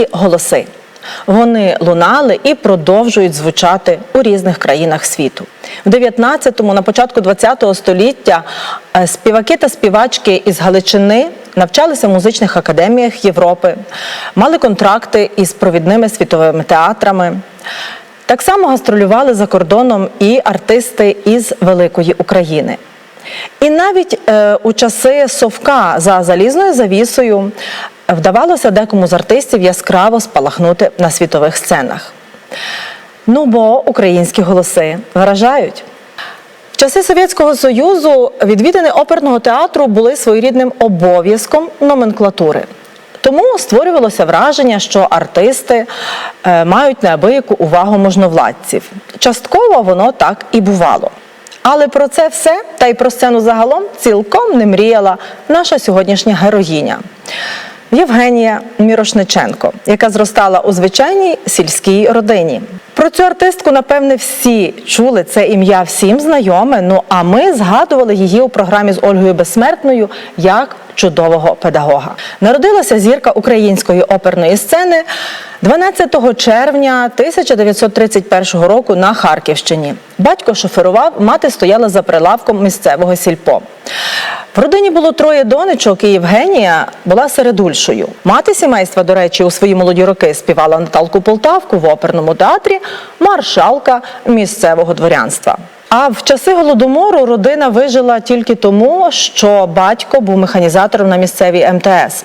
Українські голоси. Вони лунали і продовжують звучати у різних країнах світу. В 19-му, на початку 20-го століття е, співаки та співачки із Галичини навчалися в музичних академіях Європи, мали контракти із провідними світовими театрами. Так само гастролювали за кордоном і артисти із великої України. І навіть е, у часи совка за залізною завісою вдавалося декому з артистів яскраво спалахнути на світових сценах. Ну бо українські голоси вражають. В часи Совєтського Союзу відвідини оперного театру були своєрідним обов'язком номенклатури. Тому створювалося враження, що артисти е, мають неабияку увагу можновладців. Частково воно так і бувало. Але про це все та й про сцену загалом цілком не мріяла наша сьогоднішня героїня. Євгенія Мірошниченко, яка зростала у звичайній сільській родині. Про цю артистку, напевне, всі чули це ім'я всім знайоме. Ну а ми згадували її у програмі з Ольгою Безсмертною як чудового педагога. Народилася зірка української оперної сцени 12 червня 1931 року на Харківщині. Батько шоферував, мати стояла за прилавком місцевого сільпо. В родині було троє донечок, і Євгенія була середульшою. Мати сімейства, до речі, у свої молоді роки співала Наталку Полтавку в оперному театрі, маршалка місцевого дворянства. А в часи голодомору родина вижила тільки тому, що батько був механізатором на місцевій МТС.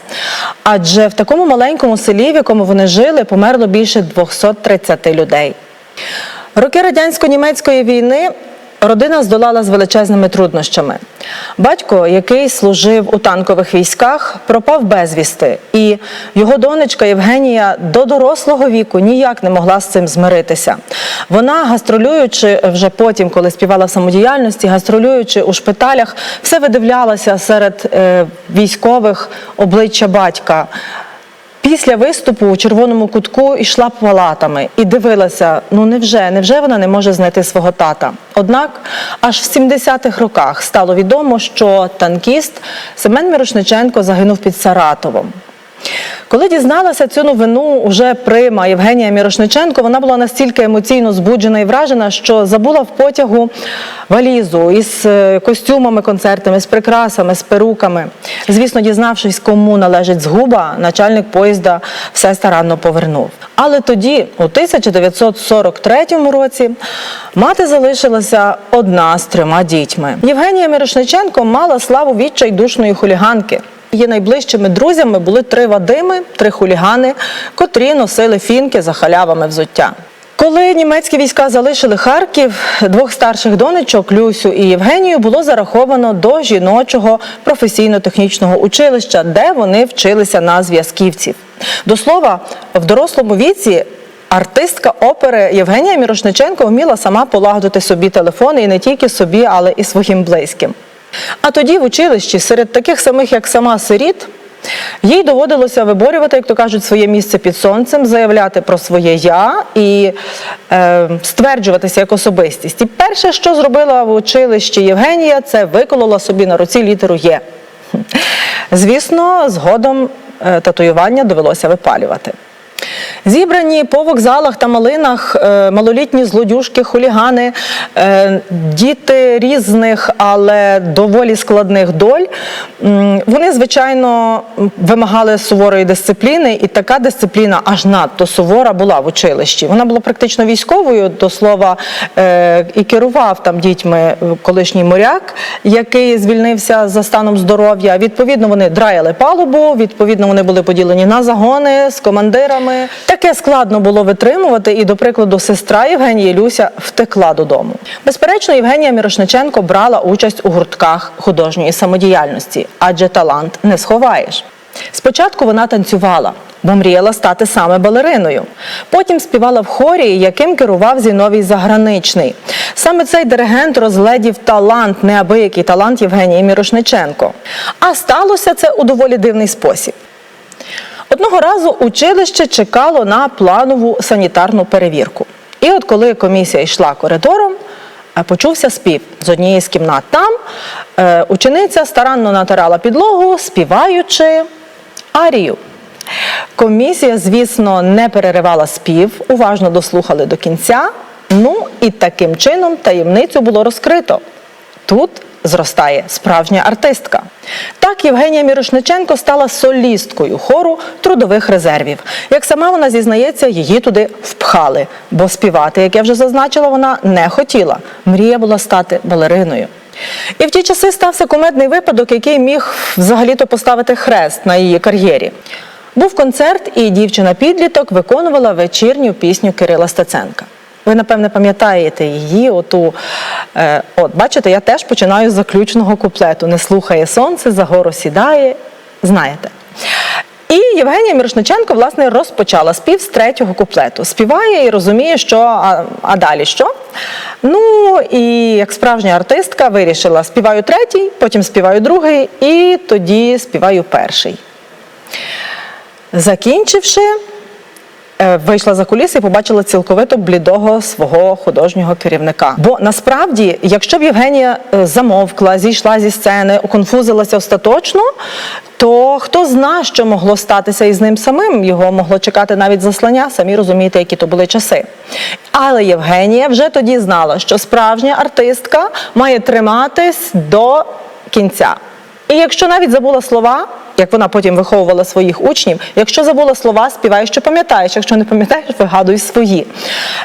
Адже в такому маленькому селі, в якому вони жили, померло більше 230 людей. Роки радянсько-німецької війни родина здолала з величезними труднощами. Батько, який служив у танкових військах, пропав безвісти, і його донечка Євгенія до дорослого віку ніяк не могла з цим змиритися. Вона, гастролюючи вже потім, коли співала в самодіяльності, гастролюючи у шпиталях, все видивлялася серед е, військових обличчя батька. Після виступу у червоному кутку йшла палатами і дивилася: ну невже, невже вона не може знайти свого тата? Однак аж в 70-х роках стало відомо, що танкіст Семен Мирошниченко загинув під Саратовом. Коли дізналася цю новину уже прима Євгенія Мірошниченко, вона була настільки емоційно збуджена і вражена, що забула в потягу валізу із е, костюмами концертами, з прикрасами, з перуками. Звісно, дізнавшись, кому належить згуба, начальник поїзда все старанно повернув. Але тоді, у 1943 році, мати залишилася одна з трьома дітьми. Євгенія Мірошниченко мала славу відчайдушної хуліганки. Її найближчими друзями були три Вадими, три хулігани, котрі носили фінки за халявами взуття. Коли німецькі війська залишили Харків, двох старших донечок Люсю і Євгенію було зараховано до жіночого професійно-технічного училища, де вони вчилися на зв'язківців. До слова, в дорослому віці артистка опери Євгенія Мірошниченко вміла сама полагодити собі телефони і не тільки собі, але і своїм близьким. А тоді в училищі серед таких самих, як сама сиріт, їй доводилося виборювати, як то кажуть, своє місце під сонцем, заявляти про своє я і е, стверджуватися як особистість. І перше, що зробила в училищі Євгенія, це виколола собі на руці літеру Є. Звісно, згодом е, татуювання довелося випалювати. Зібрані по вокзалах та малинах е, малолітні злодюжки, хулігани, е, діти різних, але доволі складних доль. Вони, звичайно, вимагали суворої дисципліни, і така дисципліна аж надто сувора була в училищі. Вона була практично військовою, до слова, е, і керував там дітьми колишній моряк, який звільнився за станом здоров'я. Відповідно, вони драяли палубу, відповідно, вони були поділені на загони з командирами. Таке складно було витримувати, і, до прикладу, сестра Євгенії Люся втекла додому. Безперечно, Євгенія Мірошниченко брала участь у гуртках художньої самодіяльності, адже талант не сховаєш. Спочатку вона танцювала, бо мріяла стати саме балериною. Потім співала в хорі, яким керував Зіновій Заграничний. Саме цей диригент розгледів талант, неабиякий талант Євгенії Мірошниченко. А сталося це у доволі дивний спосіб. Одного разу училище чекало на планову санітарну перевірку. І от коли комісія йшла коридором, е, почувся спів з однієї з кімнат. Там е, учениця старанно натирала підлогу, співаючи арію. Комісія, звісно, не переривала спів, уважно дослухали до кінця. Ну і таким чином таємницю було розкрито. Тут зростає справжня артистка. Так Євгенія Мірошниченко стала солісткою хору трудових резервів. Як сама вона зізнається, її туди впхали, бо співати, як я вже зазначила, вона не хотіла. Мрія була стати балериною. І в ті часи стався кумедний випадок, який міг взагалі-то поставити хрест на її кар'єрі. Був концерт, і дівчина-підліток виконувала вечірню пісню Кирила Стеценка. Ви, напевне, пам'ятаєте її, оту. Е, от, бачите, я теж починаю з заключного куплету. Не слухає сонце, за гору сідає. Знаєте. І Євгенія Мірошниченко, власне, розпочала спів з третього куплету. Співає і розуміє, що а, а далі що. Ну і як справжня артистка вирішила: співаю третій, потім співаю другий, і тоді співаю перший. Закінчивши, вийшла за куліси і побачила цілковито блідого свого художнього керівника. Бо насправді, якщо б Євгенія е, замовкла, зійшла зі сцени, оконфузилася остаточно, то хто зна, що могло статися із ним самим, його могло чекати навіть заслання, самі розумієте, які то були часи. Але Євгенія вже тоді знала, що справжня артистка має триматись до кінця. І якщо навіть забула слова, як вона потім виховувала своїх учнів, якщо забула слова, співай, що пам'ятаєш. Якщо не пам'ятаєш, вигадуй свої.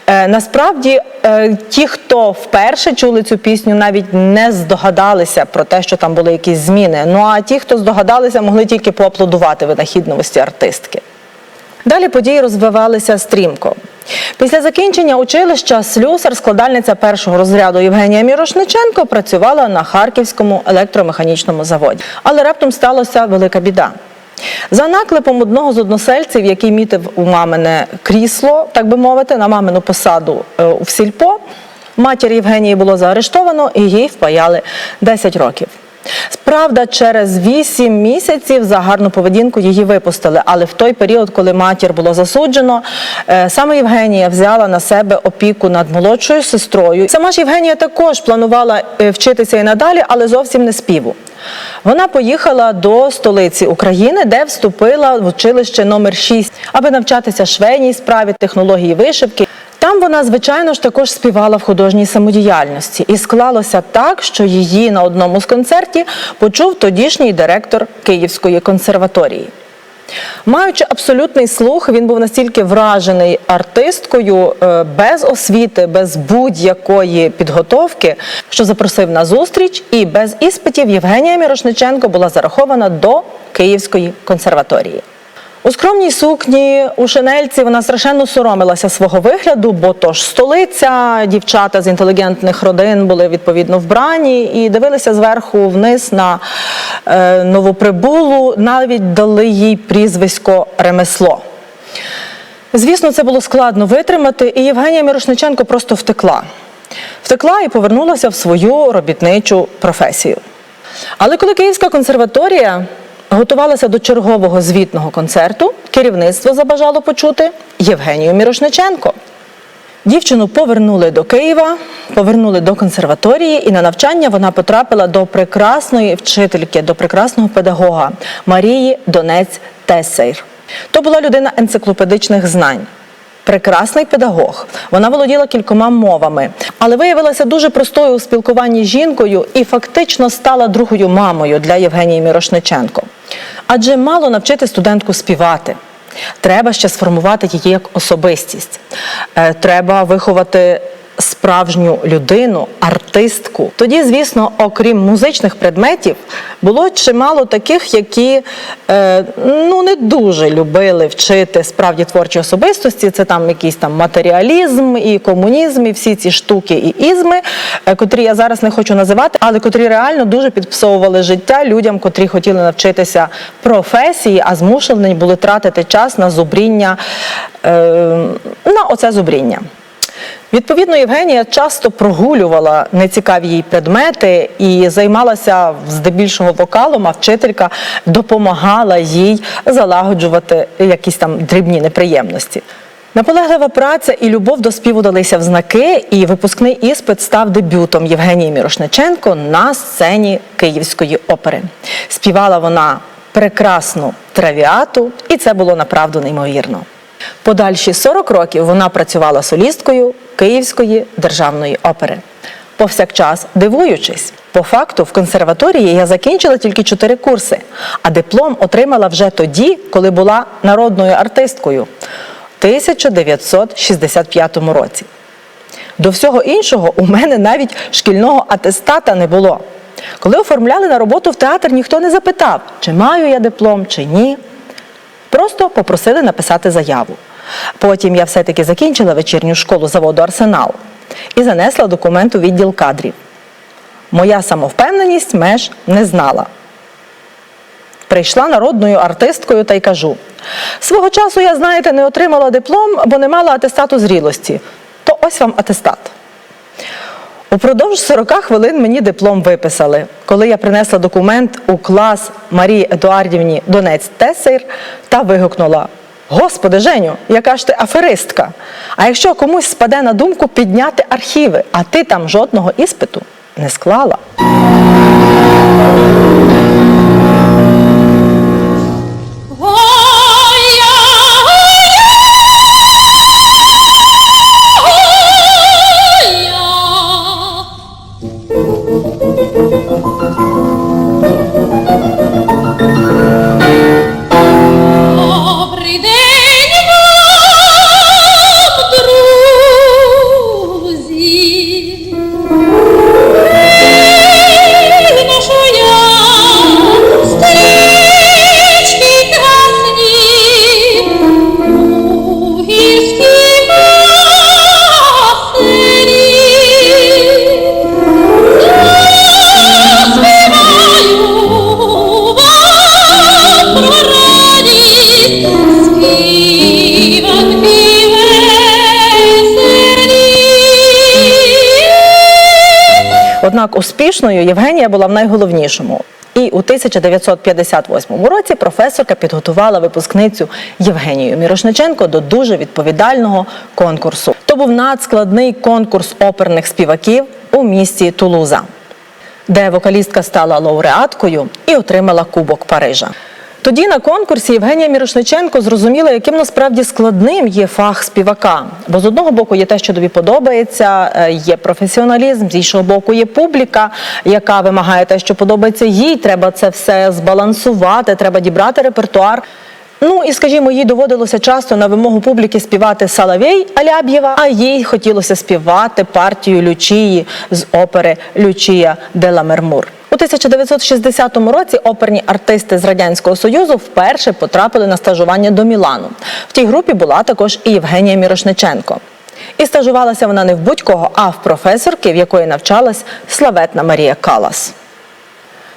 Е, насправді, е, ті, хто вперше чули цю пісню, навіть не здогадалися про те, що там були якісь зміни. Ну а ті, хто здогадалися, могли тільки поаплодувати винахідливості артистки. Далі події розвивалися стрімко. Після закінчення училища слюсар, складальниця першого розряду Євгенія Мірошниченко працювала на Харківському електромеханічному заводі. Але раптом сталася велика біда. За наклепом одного з односельців, який мітив у мамине крісло, так би мовити, на мамину посаду е, в сільпо, матір Євгенії було заарештовано і їй впаяли 10 років. Правда, через 8 місяців за гарну поведінку її випустили. Але в той період, коли матір було засуджено, е, саме Євгенія взяла на себе опіку над молодшою сестрою. Сама ж Євгенія також планувала е, вчитися і надалі, але зовсім не співу. Вона поїхала до столиці України, де вступила в училище номер 6, аби навчатися швейній справі, технології вишивки. Там вона, звичайно ж, також співала в художній самодіяльності, і склалося так, що її на одному з концертів почув тодішній директор Київської консерваторії. Маючи абсолютний слух, він був настільки вражений артисткою е, без освіти, без будь-якої підготовки, що запросив на зустріч, і без іспитів Євгенія Мірошниченко була зарахована до Київської консерваторії. У скромній сукні у шинельці вона страшенно соромилася свого вигляду, бо то ж столиця, дівчата з інтелігентних родин були відповідно вбрані і дивилися зверху вниз на е, новоприбулу, навіть дали їй прізвисько ремесло. Звісно, це було складно витримати, і Євгенія Мірошниченко просто втекла. Втекла і повернулася в свою робітничу професію. Але коли Київська консерваторія готувалася до чергового звітного концерту, керівництво забажало почути Євгенію Мірошниченко. Дівчину повернули до Києва, повернули до консерваторії, і на навчання вона потрапила до прекрасної вчительки, до прекрасного педагога Марії Донець Тесейр. То була людина енциклопедичних знань. Прекрасний педагог. Вона володіла кількома мовами, але виявилася дуже простою у спілкуванні з жінкою і фактично стала другою мамою для Євгенії Мірошниченко. Адже мало навчити студентку співати. Треба ще сформувати її як особистість. Е, Треба виховати справжню людину, артистку. Тоді, звісно, окрім музичних предметів, було чимало таких, які е, ну не дуже любили вчити справді творчі особистості. Це там якийсь там матеріалізм і комунізм, і всі ці штуки і ізми, е, котрі я зараз не хочу називати, але котрі реально дуже підпсовували життя людям, котрі хотіли навчитися професії, а змушені були тратити час на зубріння, е, на оце зубріння. Відповідно, Євгенія часто прогулювала нецікаві їй предмети і займалася здебільшого вокалом, а вчителька допомагала їй залагоджувати якісь там дрібні неприємності. Наполеглива праця і любов до співу далися в знаки, і випускний іспит став дебютом Євгенії Мірошниченко на сцені Київської опери. Співала вона прекрасну травіату, і це було направду неймовірно. Подальші 40 років вона працювала солісткою Київської державної опери. Повсякчас дивуючись, по факту в консерваторії я закінчила тільки 4 курси, а диплом отримала вже тоді, коли була народною артисткою в 1965 році. До всього іншого у мене навіть шкільного атестата не було. Коли оформляли на роботу в театр, ніхто не запитав, чи маю я диплом, чи ні. Просто попросили написати заяву. Потім я все-таки закінчила вечірню школу заводу Арсенал і занесла документ у відділ кадрів. Моя самовпевненість меж не знала. Прийшла народною артисткою та й кажу: свого часу я, знаєте, не отримала диплом, бо не мала атестату зрілості. То ось вам атестат. Упродовж 40 хвилин мені диплом виписали. Коли я принесла документ у клас Марії Едуардівні Донець Тесейр та вигукнула: Господи, Женю, яка ж ти аферистка! А якщо комусь спаде на думку підняти архіви, а ти там жодного іспиту не склала. Однак успішною Євгенія була в найголовнішому. І у 1958 році професорка підготувала випускницю Євгенію Мірошниченко до дуже відповідального конкурсу. То був надскладний конкурс оперних співаків у місті Тулуза, де вокалістка стала лауреаткою і отримала Кубок Парижа. Тоді на конкурсі Євгенія Мірошниченко зрозуміла, яким насправді складним є фах співака. Бо з одного боку є те, що тобі подобається, е, є професіоналізм, з іншого боку є публіка, яка вимагає те, що подобається їй. Треба це все збалансувати, треба дібрати репертуар. Ну і скажімо, їй доводилося часто на вимогу публіки співати Салавей Аляб'єва, а їй хотілося співати партію Лючії з опери Лючія де ла Мермур. У 1960 році оперні артисти з радянського союзу вперше потрапили на стажування до Мілану. В тій групі була також і Євгенія Мірошниченко. І стажувалася вона не в будь-кого, а в професорки, в якої навчалась славетна Марія Калас.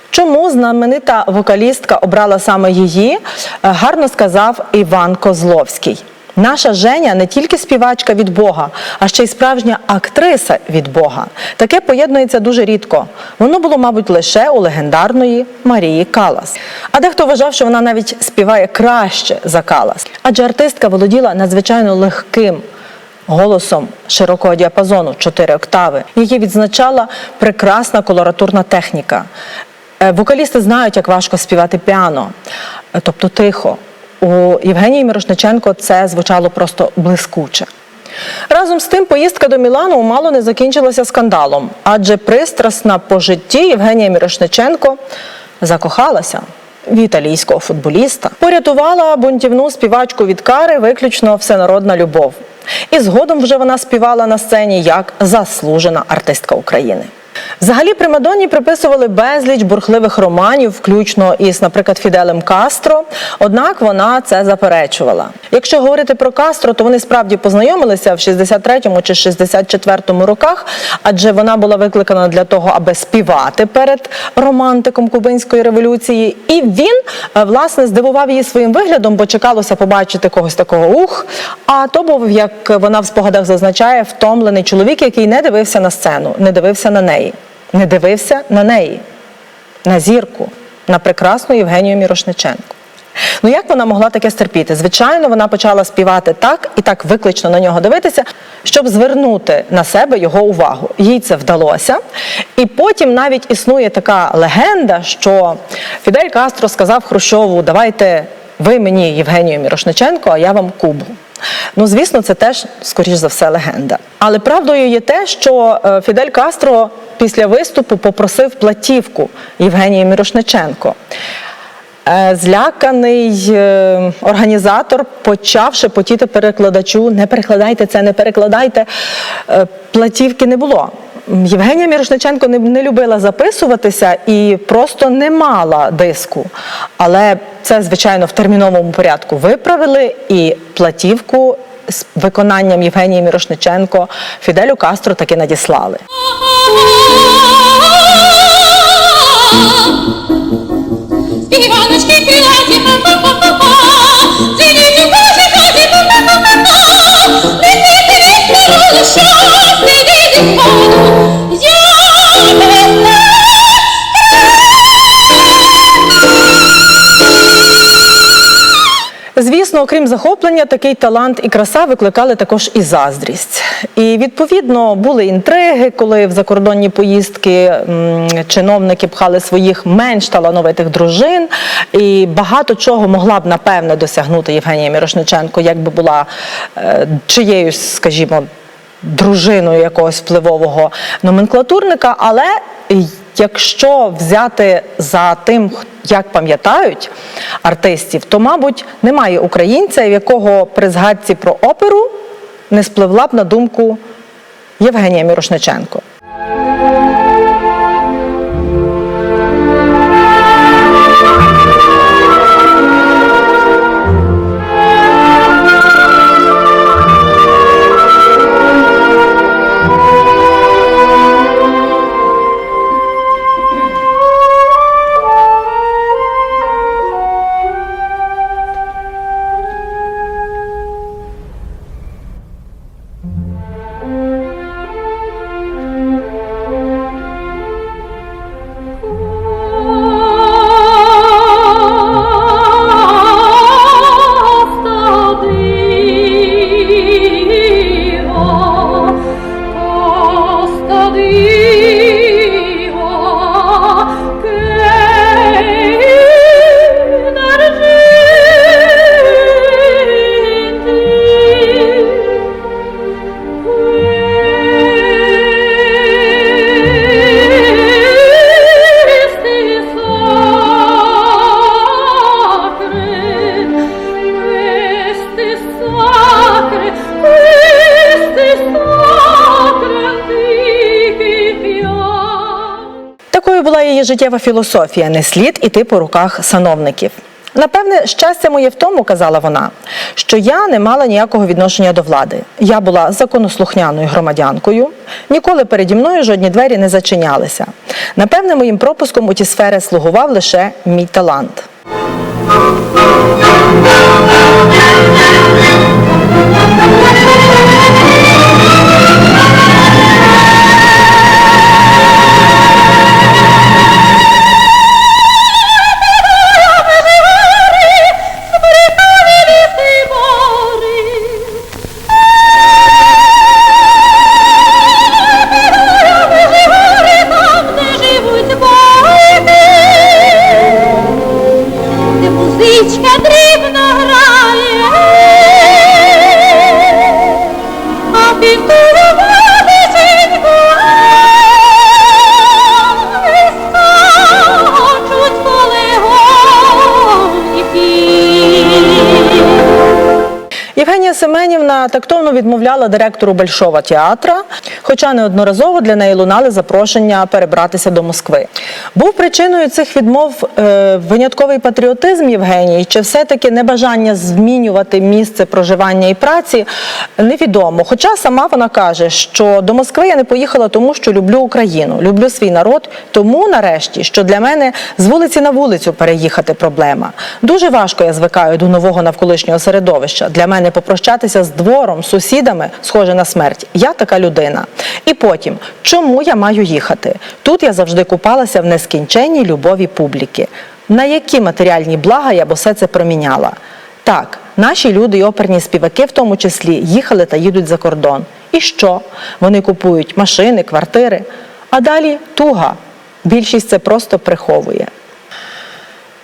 Чому знаменита вокалістка обрала саме її, е, гарно сказав Іван Козловський. Наша Женя не тільки співачка від Бога, а ще й справжня актриса від Бога. Таке поєднується дуже рідко. Воно було, мабуть, лише у легендарної Марії Калас. А дехто вважав, що вона навіть співає краще за Калас. Адже артистка володіла надзвичайно легким голосом широкого діапазону 4 октави, її відзначала прекрасна колоратурна техніка. Е, Вокалісти знають, як важко співати піано, е, тобто тихо. У Євгенії Мірошниченко це звучало просто блискуче. Разом з тим, поїздка до Мілану мало не закінчилася скандалом, адже пристрасна по житті Євгенія Мірошниченко закохалася в італійського футболіста. Порятувала бунтівну співачку від кари виключно всенародна любов. І згодом вже вона співала на сцені як заслужена артистка України. Взагалі Примадонні приписували безліч бурхливих романів, включно із, наприклад, Фіделем Кастро. Однак вона це заперечувала. Якщо говорити про Кастро, то вони справді познайомилися в 63-му чи 64-му роках, адже вона була викликана для того, аби співати перед романтиком кубинської революції. І він е, власне здивував її своїм виглядом, бо чекалося побачити когось такого ух. А то був, як вона в спогадах зазначає, втомлений чоловік, який не дивився на сцену, не дивився на неї, не дивився на неї, на зірку, на прекрасну Євгенію Мірошниченко. Ну як вона могла таке стерпіти? Звичайно, вона почала співати так і так виклично на нього дивитися, щоб звернути на себе його увагу. Їй це вдалося. І потім навіть існує така легенда, що Фідель Кастро сказав Хрущову: давайте ви мені, Євгенію Мірошниченко, а я вам Кубу. Ну, звісно, це теж, скоріш за все, легенда. Але правдою є те, що е, Фідель Кастро після виступу попросив платівку Євгенії Мірошниченко. Е, Зляканий е, організатор почав шепотіти перекладачу: не перекладайте це, не перекладайте. Платівки не було. Євгенія Мірошниченко не, не любила записуватися і просто не мала диску. Але це, звичайно, в терміновому порядку виправили і платівку з виконанням Євгенії Мірошниченко Фіделю Кастро таки надіслали. Співаночки крилаті, окрім захоплення, такий талант і краса викликали також і заздрість. І відповідно були інтриги, коли в закордонні поїздки чиновники пхали своїх менш талановитих дружин. І багато чого могла б напевне досягнути Євгенія Мірошниченко, якби була е, чиєюсь, скажімо, дружиною якогось впливового номенклатурника, але якщо взяти за тим, як пам'ятають артистів, то, мабуть, немає українця, в якого при згадці про оперу не спливла б на думку Євгенія Мірошниченко. Життєва філософія не слід іти по руках сановників. Напевне, щастя моє в тому, казала вона, що я не мала ніякого відношення до влади. Я була законослухняною громадянкою, ніколи переді мною жодні двері не зачинялися. Напевне, моїм пропуском у ті сфери слугував лише мій талант. Тактовно відмовляла директору Большого театра, хоча неодноразово для неї лунали запрошення перебратися до Москви. Був причиною цих відмов е, винятковий патріотизм Євгенії, чи все-таки небажання змінювати місце проживання і праці, невідомо. Хоча сама вона каже, що до Москви я не поїхала тому, що люблю Україну, люблю свій народ, тому нарешті, що для мене з вулиці на вулицю переїхати проблема. Дуже важко я звикаю до нового навколишнього середовища. Для мене попрощатися з двором, сусідами схоже на смерть. Я така людина. І потім, чому я маю їхати? Тут я завжди купалася в нескінченній любові публіки. На які матеріальні блага я б усе це проміняла? Так, наші люди і оперні співаки, в тому числі, їхали та їдуть за кордон. І що? Вони купують машини, квартири. А далі туга. Більшість це просто приховує.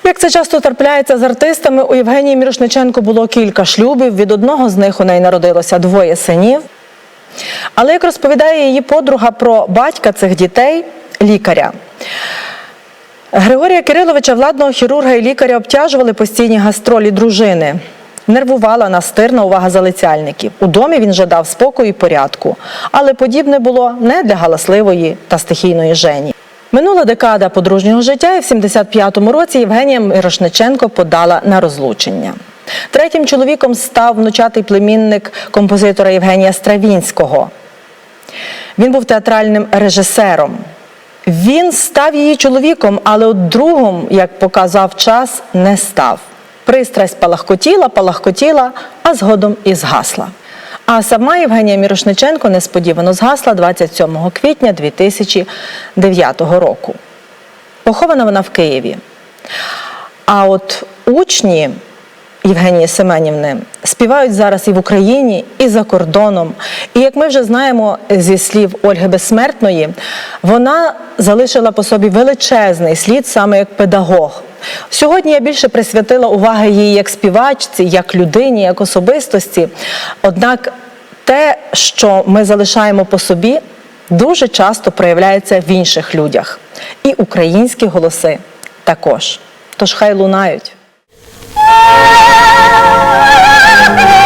Як це часто трапляється з артистами, у Євгенії Мірошниченко було кілька шлюбів. Від одного з них у неї народилося двоє синів. Але як розповідає її подруга про батька цих дітей, лікаря. Григорія Кириловича, владного хірурга і лікаря, обтяжували постійні гастролі дружини. Нервувала настирна увага залицяльників. У домі він жадав спокою і порядку. Але подібне було не для галасливої та стихійної жені. Минула декада подружнього життя, і в 75-му році Євгенія Мирошниченко подала на розлучення. Третім чоловіком став внучатий племінник композитора Євгенія Стравінського. Він був театральним режисером. Він став її чоловіком, але от другом, як показав час, не став. Пристрасть палахкотіла, палахкотіла, а згодом і згасла. А сама Євгенія Мірошниченко несподівано згасла 27 квітня 2009 року. Похована вона в Києві. А от учні Євгенії Семенівни співають зараз і в Україні, і за кордоном. І як ми вже знаємо зі слів Ольги Безсмертної, вона залишила по собі величезний слід саме як педагог. Сьогодні я більше присвятила уваги їй як співачці, як людині, як особистості. Однак те, що ми залишаємо по собі, дуже часто проявляється в інших людях. І українські голоси також. Тож хай лунають. Oh,